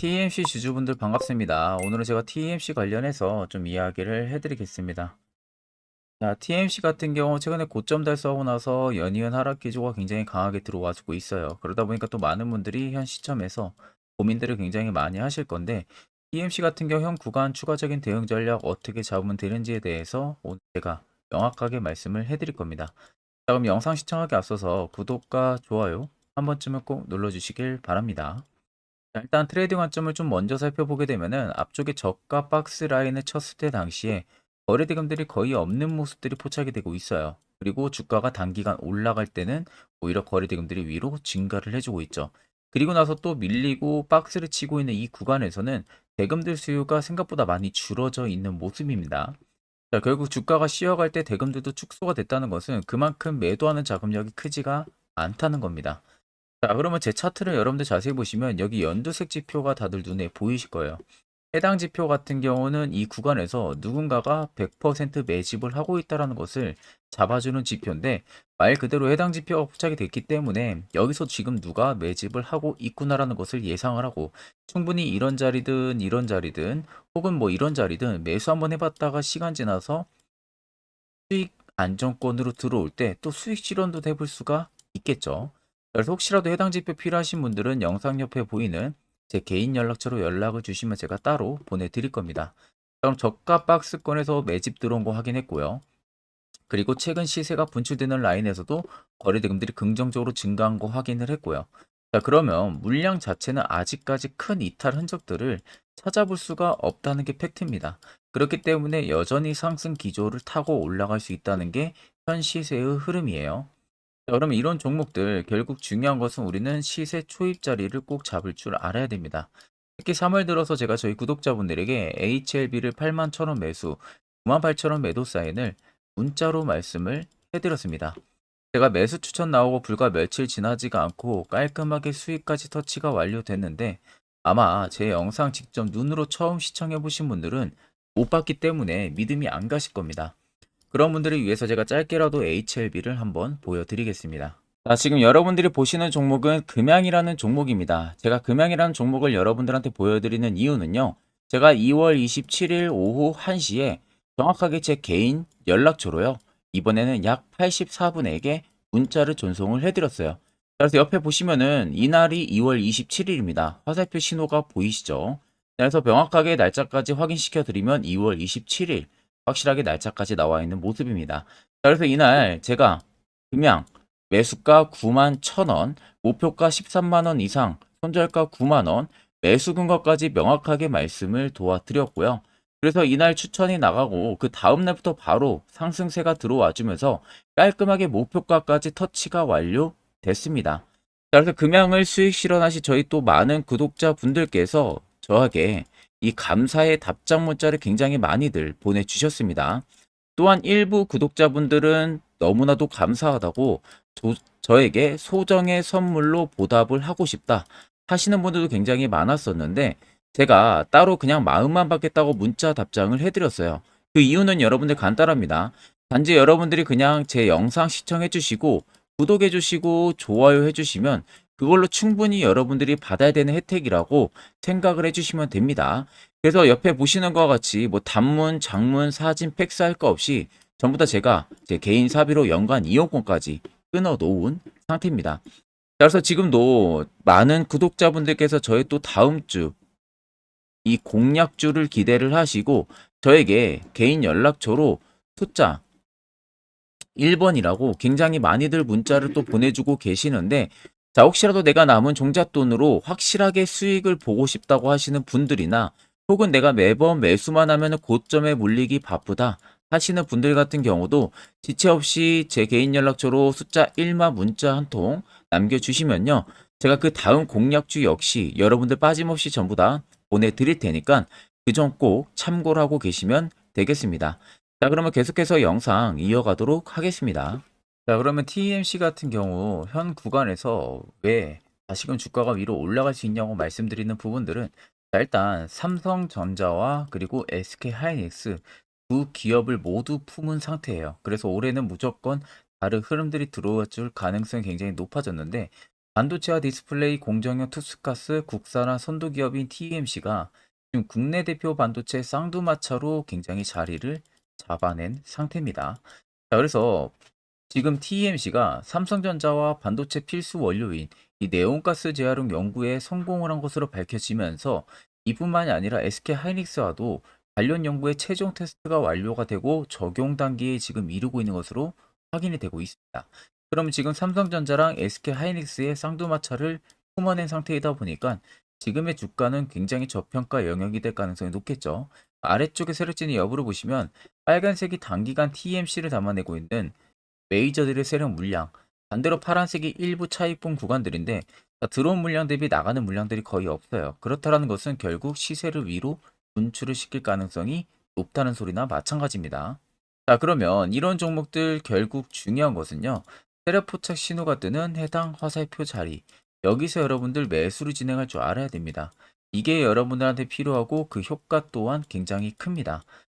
TMC 주주분들 반갑습니다. 오늘은 제가 TMC 관련해서 좀 이야기를 해드리겠습니다. 자, TMC 같은 경우 최근에 고점 달성하고 나서 연이은 하락 기조가 굉장히 강하게 들어와주고 있어요. 그러다 보니까 또 많은 분들이 현 시점에서 고민들을 굉장히 많이 하실 건데 TMC 같은 경우 현 구간 추가적인 대응 전략 어떻게 잡으면 되는지에 대해서 오늘 제가 명확하게 말씀을 해드릴 겁니다. 자, 그럼 영상 시청하기 앞서서 구독과 좋아요 한 번쯤은 꼭 눌러주시길 바랍니다. 자, 일단 트레이딩 관점을 좀 먼저 살펴보게 되면은 앞쪽에 저가 박스 라인을 쳤을 때 당시에 거래 대금들이 거의 없는 모습들이 포착이 되고 있어요. 그리고 주가가 단기간 올라갈 때는 오히려 거래 대금들이 위로 증가를 해주고 있죠. 그리고 나서 또 밀리고 박스를 치고 있는 이 구간에서는 대금들 수요가 생각보다 많이 줄어져 있는 모습입니다. 자, 결국 주가가 쉬어갈 때 대금들도 축소가 됐다는 것은 그만큼 매도하는 자금력이 크지가 않다는 겁니다. 자, 그러면 제 차트를 여러분들 자세히 보시면 여기 연두색 지표가 다들 눈에 보이실 거예요. 해당 지표 같은 경우는 이 구간에서 누군가가 100% 매집을 하고 있다는 것을 잡아주는 지표인데 말 그대로 해당 지표가 포착이 됐기 때문에 여기서 지금 누가 매집을 하고 있구나라는 것을 예상을 하고 충분히 이런 자리든 이런 자리든 혹은 뭐 이런 자리든 매수 한번 해봤다가 시간 지나서 수익 안정권으로 들어올 때 또 수익 실현도 해볼 수가 있겠죠. 그래서 혹시라도 해당 지표 필요하신 분들은 영상 옆에 보이는 제 개인 연락처로 연락을 주시면 제가 따로 보내드릴 겁니다. 그럼 저가 박스권에서 매집 들어온 거 확인했고요. 그리고 최근 시세가 분출되는 라인에서도 거래 대금들이 긍정적으로 증가한 거 확인을 했고요. 자, 그러면 물량 자체는 아직까지 큰 이탈 흔적들을 찾아볼 수가 없다는 게 팩트입니다. 그렇기 때문에 여전히 상승 기조를 타고 올라갈 수 있다는 게 현 시세의 흐름이에요. 자, 그러면 이런 종목들 결국 중요한 것은 우리는 시세 초입 자리를 꼭 잡을 줄 알아야 됩니다. 특히 3월 들어서 제가 저희 구독자분들에게 HLB를 8만 1,000원 매수, 9만 8천 원 매도 사인을 문자로 말씀을 해드렸습니다. 제가 매수 추천 나오고 불과 며칠 지나지가 않고 깔끔하게 수익까지 터치가 완료됐는데 아마 제 영상 직접 눈으로 처음 시청해 보신 분들은 못 봤기 때문에 믿음이 안 가실 겁니다. 그런 분들을 위해서 제가 짧게라도 HLB를 한번 보여드리겠습니다. 자, 지금 여러분들이 보시는 종목은 금양이라는 종목입니다. 제가 금양이라는 종목을 여러분들한테 보여드리는 이유는요. 제가 2월 27일 오후 1시에 정확하게 제 개인 연락처로요. 이번에는 약 84분에게 문자를 전송을 해드렸어요. 그래서 옆에 보시면은 이날이 2월 27일입니다. 화살표 신호가 보이시죠? 그래서 명확하게 날짜까지 확인시켜 드리면 2월 27일 확실하게 날짜까지 나와 있는 모습입니다. 그래서 이날 제가 금양 매수가 9만 1,000원, 목표가 13만 원 이상, 손절가 9만 원, 매수 근거까지 명확하게 말씀을 도와드렸고요. 그래서 이날 추천이 나가고 그 다음 날부터 바로 상승세가 들어와 주면서 깔끔하게 목표가까지 터치가 완료됐습니다. 그래서 금양을 수익 실현하신 저희 또 많은 구독자분들께서 저에게 이 감사의 답장 문자를 굉장히 많이들 보내주셨습니다. 또한 일부 구독자분들은 너무나도 감사하다고 저, 저에게 소정의 선물로 보답을 하고 싶다 하시는 분들도 굉장히 많았었는데 제가 따로 그냥 마음만 받겠다고 문자 답장을 해드렸어요. 그 이유는 여러분들 간단합니다. 단지 여러분들이 그냥 제 영상 시청해 주시고 구독해 주시고 좋아요 해 주시면 그걸로 충분히 여러분들이 받아야 되는 혜택이라고 생각을 해주시면 됩니다. 그래서 옆에 보시는 것과 같이 뭐 단문, 장문, 사진, 팩스 할 거 없이 전부 다 제가 제 개인 사비로 연간 이용권까지 끊어 놓은 상태입니다. 그래서 지금도 많은 구독자분들께서 저의 또 다음 주 이 공약주를 기대를 하시고 저에게 개인 연락처로 숫자 1번이라고 굉장히 많이들 문자를 또 보내주고 계시는데 자, 혹시라도 내가 남은 종잣돈으로 확실하게 수익을 보고 싶다고 하시는 분들이나 혹은 내가 매번 매수만 하면 고점에 물리기 바쁘다 하시는 분들 같은 경우도 지체 없이 제 개인 연락처로 숫자 1마 문자 한 통 남겨주시면요. 제가 그 다음 공략주 역시 여러분들 빠짐없이 전부 다 보내드릴 테니까 그 점 꼭 참고를 하고 계시면 되겠습니다. 자, 그러면 계속해서 영상 이어가도록 하겠습니다. 자, 그러면 TMC 같은 경우 현 구간에서 왜 다시금 주가가 위로 올라갈 수 있냐고 말씀드리는 부분들은 자, 일단 삼성전자와 그리고 SK 하이닉스 두 기업을 모두 품은 상태예요. 그래서 올해는 무조건 다른 흐름들이 들어올 줄 가능성이 굉장히 높아졌는데 반도체와 디스플레이, 공정용 투스가스, 국산화 선도 기업인 TMC가 지금 국내 대표 반도체 쌍두마차로 굉장히 자리를 잡아낸 상태입니다. 자, 그래서 지금 TMC가 삼성전자와 반도체 필수 원료인 이 네온가스 재활용 연구에 성공을 한 것으로 밝혀지면서 이뿐만이 아니라 SK 하이닉스와도 관련 연구의 최종 테스트가 완료가 되고 적용 단계에 지금 이르고 있는 것으로 확인이 되고 있습니다. 그럼 지금 삼성전자랑 SK 하이닉스의 쌍두마차를 품어낸 상태이다 보니까 지금의 주가는 굉장히 저평가 영역이 될 가능성이 높겠죠. 아래쪽에 세력진의 여부를 보시면 빨간색이 단기간 TMC를 담아내고 있는 메이저들의 세력 물량, 반대로 파란색이 일부 차익분 구간들인데 자, 들어온 물량 대비 나가는 물량들이 거의 없어요. 그렇다는 것은 결국 시세를 위로 분출을 시킬 가능성이 높다는 소리나 마찬가지입니다. 자, 그러면 이런 종목들 결국 중요한 것은요. 세력 포착 신호가 뜨는 해당 화살표 자리. 여기서 여러분들 매수를 진행할 줄 알아야 됩니다. 이게 여러분들한테 필요하고 그 효과 또한 굉장히 큽니다.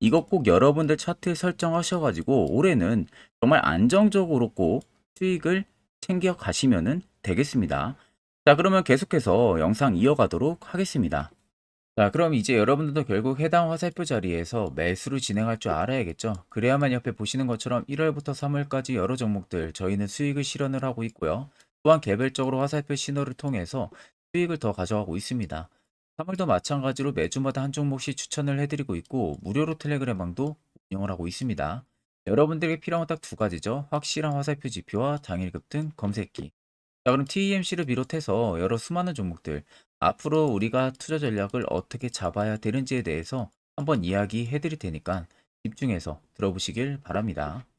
이것 꼭 여러분들 차트에 설정하셔가지고 올해는 정말 안정적으로 꼭 수익을 챙겨 가시면 되겠습니다. 자, 그러면 계속해서 영상 이어가도록 하겠습니다. 자, 그럼 이제 여러분들도 결국 해당 화살표 자리에서 매수를 진행할 줄 알아야겠죠. 그래야만 옆에 보시는 것처럼 1월부터 3월까지 여러 종목들 저희는 수익을 실현을 하고 있고요. 또한 개별적으로 화살표 신호를 통해서 수익을 더 가져가고 있습니다. 3월도 마찬가지로 매주마다 한 종목씩 추천을 해드리고 있고 무료로 텔레그램방도 운영을 하고 있습니다. 여러분들에게 필요한 건 딱 두 가지죠. 확실한 화살표 지표와 당일 급 등 검색기. 자, 그럼 TEMC를 비롯해서 여러 수많은 종목들 앞으로 우리가 투자 전략을 어떻게 잡아야 되는지에 대해서 한번 이야기해 드릴 테니까 집중해서 들어보시길 바랍니다.